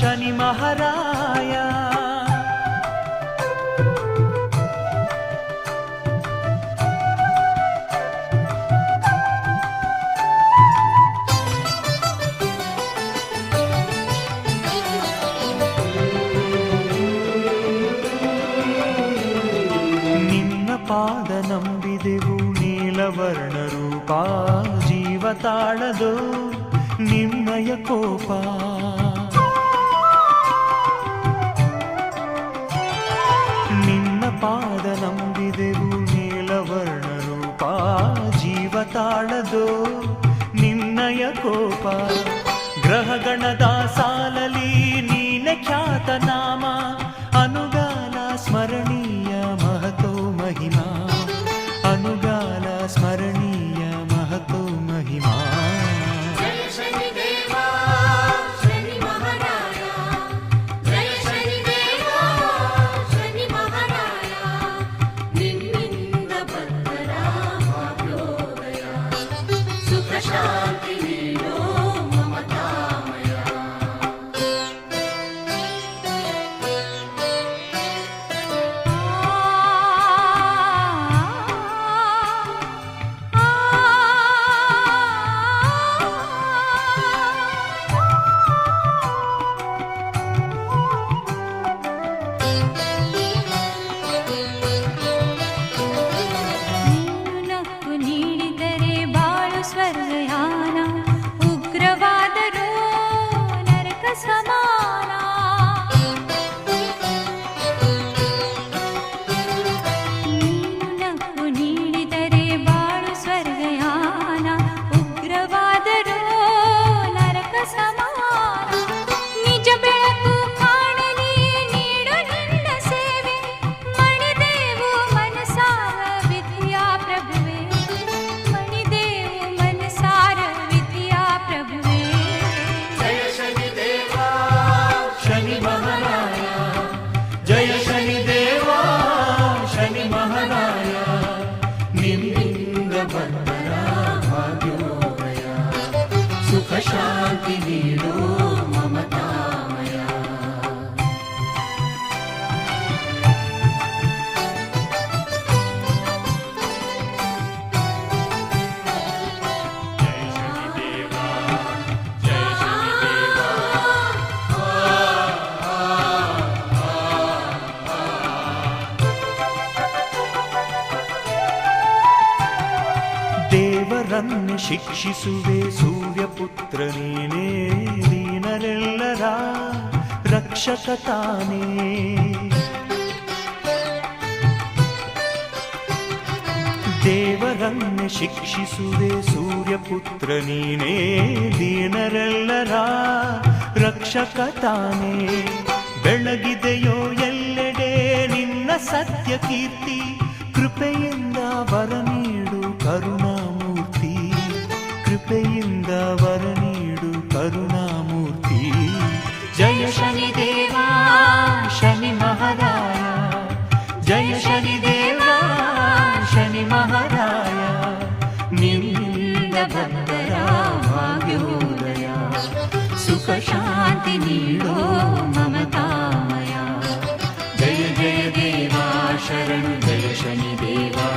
ಶನಿ ಮಹಾರಾಯ. ನಿನ್ನ ಪಾದ ನಂಬಿದೆವು ನೀಲವರ್ಣ ರೂಪ ಜೀವತಾಳದು ನಿಮ್ಮಯ ಕೋಪ. ತಾಳದು ನಿನ್ನಯ ಕೋಪ ಗ್ರಹಗಣದ शान्ति लीलो ममतामया ದೇವರನ್ನು ಶಿಕ್ಷಿಸುವೆ ಸು ಮಾತ್ರ ನೀನೇ ದೀನರೆಲ್ಲರ ರಕ್ಷಕ ತಾನೇ. ದೇವರನ್ನೇ ಶಿಕ್ಷಿಸುವೆ ಸೂರ್ಯಪುತ್ರ ನೀನೇ, ದೀನರೆಲ್ಲರ ರಕ್ಷಕ ತಾನೇ. ಬೆಳಗಿದೆಯೋ ಎಲ್ಲೆಡೆ ನಿನ್ನ ಸತ್ಯ ಕೀರ್ತಿ ीडो ममतामया जय जय देवा शरण दय शनिदेवा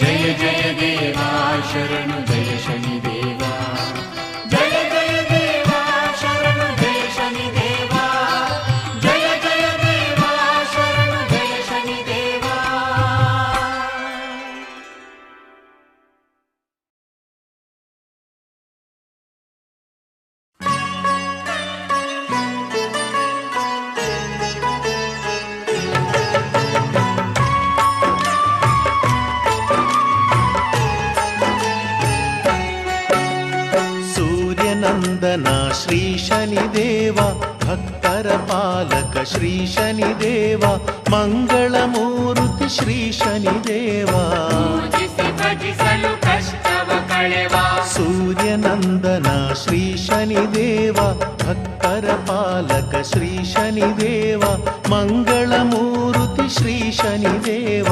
जय जय देवा शरणदय शनिदेवा ನಂದನ ಶ್ರೀ ಶನಿದೇವ ಭಕ್ತರ ಪಾಲಕ ಶ್ರೀ ಶನಿದೇವ ಮಂಗಳ ಮೂರ್ತಿ ಶ್ರೀ ಶನಿದೇವ. ಸೂರ್ಯನಂದನ ಶ್ರೀ ಶನಿದೇವ ಭಕ್ತರ ಪಾಲಕ ಶ್ರೀ ಶನಿದೇವ ಮಂಗಳ ಮೂರ್ತಿ ಶ್ರೀ ಶನಿದೇವ.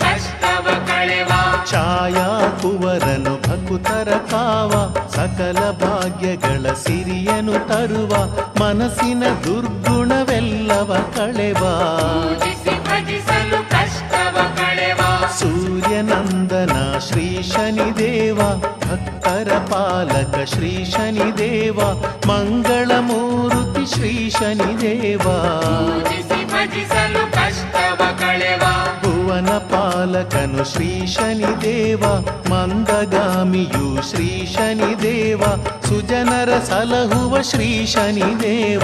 ಕಷ್ಟವ ಕಳೆವಾ. ಛಾಯಾ ಕುವರನು ಭಕುತರ ಕಾವ ಸಕಲ ಭಾಗ್ಯಗಳ ಸಿರಿಯನು ತರುವ ಮನಸ್ಸಿನ ದುರ್ಗುಣವೆಲ್ಲವ ಕಳೆವ. ಸೂರ್ಯನಂದನ ಶ್ರೀ ಶನಿದೇವ ಭಕ್ತರ ಪಾಲಕ ಶ್ರೀ ಶನಿದೇವ ಮಂಗಳಮೂರ್ತಿ ಶ್ರೀ ಶನಿದೇವ ಕಷ್ಟವ ಕಳೆವ. ಭುವನ ಪಾಲಕನು ಶ್ರೀ ಶನಿದೇವ ಮಂದಗಾಮಿಯು ಶ್ರೀ ಶನಿದೇವ ಸುಜನರ ಸಲಹುವ ಶ್ರೀ ಶನಿದೇವ.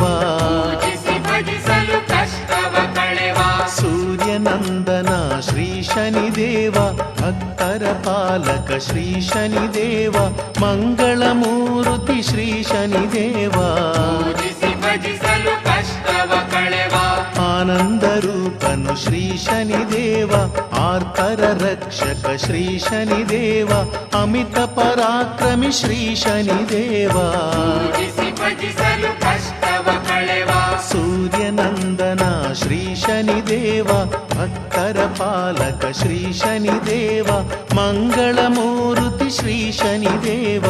ಸೂರ್ಯನಂದನ ಶ್ರೀ ಶನಿದೇವ ಭಕ್ತರ ಪಾಲಕ ಶ್ರೀ ಶನಿದೇವ ಮಂಗಳಮೂರ್ತಿ ಶ್ರೀ ಶನಿದೇವ. ಕಷ್ಟವ ರೂಪನು ಶ್ರೀ ಶನಿದೇವ ಆರ್ತರ ರಕ್ಷಕ ಶ್ರೀ ಶನಿದೇವ ಅಮಿತ ಪರಾಕ್ರಮಿ ಶ್ರೀ ಶನಿದೇವ ಸೂರ್ಯನಂದನ ಶ್ರೀ ಶನಿದೇವ ಭಕ್ತರ ಪಾಲಕ ಶ್ರೀ ಶನಿದೇವ ಕಳೆವ ಗೃದ್ರವಾಹನ ಶ್ರೀ ಶನಿದೇವ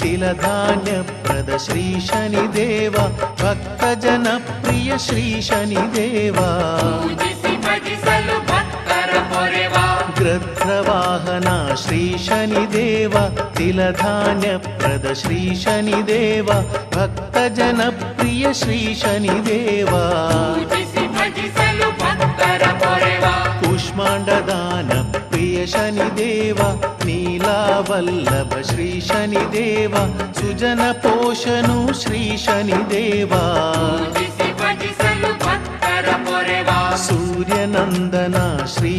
ತಿಲಧಾನ್ಯ ಪ್ರದ ಶ್ರೀ ಶನಿದೇವ ಭಕ್ತ ಜನಪ್ರಿಯ ಶ್ರೀ ಶನಿದೇವ ಪೂಜಿಸಿ ಭಜಿಸಲು ಭಕ್ತರ ಪೊರೆವ ಗೃದ್ರವಾಹನ ಶ್ರೀ ಶನಿದೇವ ತಿಲಧಾನ್ಯ ಪ್ರದ ಶ್ರೀ ಶನಿದೇವ ಭಕ್ತ ಜನಪ್ರಿಯ ಶ್ರೀ ಶನಿದೇವ ಪೂಜಿಸಿ ಭಜಿಸಲು ಭಕ್ತರ ಪೊರೆವ ಕೂಷ್ಮಾಂಡದಾನ ಪ್ರಿಯ ಶನಿದೇವ ನೀಲಾವಲ್ಲಭ ಶ್ರೀ ಶನಿದೇವ ಸುಜನ ಪೋಷನು ಶ್ರೀ ಶನಿದೇವ ಪೂಜಿಸಿ ಭಜಿಸಲು ಭಕ್ತರ ಪೊರೆವ ಸೂರ್ಯನಂದನ ಶ್ರೀ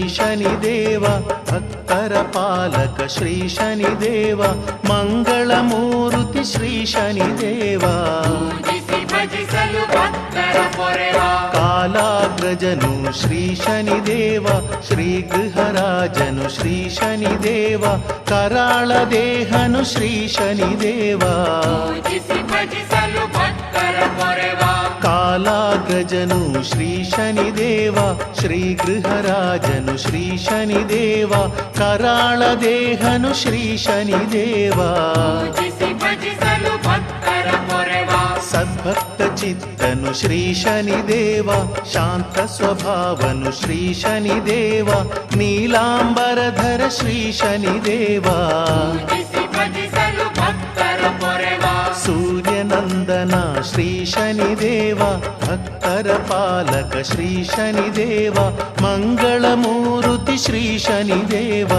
ಭಜಿಸಲು ಭಕ್ತರ ಪೊರೆವ ಕಾಲಾಗ್ರಜನು ಶ್ರೀ ಶನಿದೇವ ಶ್ರೀ ಗೃಹರಾಜನು ಶ್ರೀ ಶನಿದೇವ ಕರಾಳ ದೇಹನು ಶ್ರೀ ಶನಿದೇವ. ಪೂಜಿಸಿ ಭಜಿಸಲು ಭಕ್ತರ ಪೊರೆವ ಕಾಲಾಗ್ರಜನು ಶ್ರೀ ಶನಿದೇವ ಶ್ರೀ ಗೃಹರಾಜನು ಶ್ರೀ ಶನಿದೇವ ಕರಾಳ ದೇಹನು ಶ್ರೀ ಶನಿದೇವ. ಪೂಜಿಸಿ ಭಜಿಸಲು ಪೊರೆವ ಸದ್ಭಕ್ತ ಚಿತ್ತನು ಶ್ರೀ ಶನಿದೇವ, ಶಾಂತ ಸ್ವಭಾವನು ಶ್ರೀ ಶನಿದೇವ, ನೀಲಾಂಬರಧರ ಶ್ರೀ ಶನಿದೇವ. ಸೂರ್ಯನಂದನ ಶ್ರೀ ಶನಿದೇವ, ಭಕ್ತರ ಪಾಲಕ ಶ್ರೀ ಶನಿದೇವ, ಮಂಗಳಮೂರ್ತಿ ಶ್ರೀ ಶನಿದೇವ.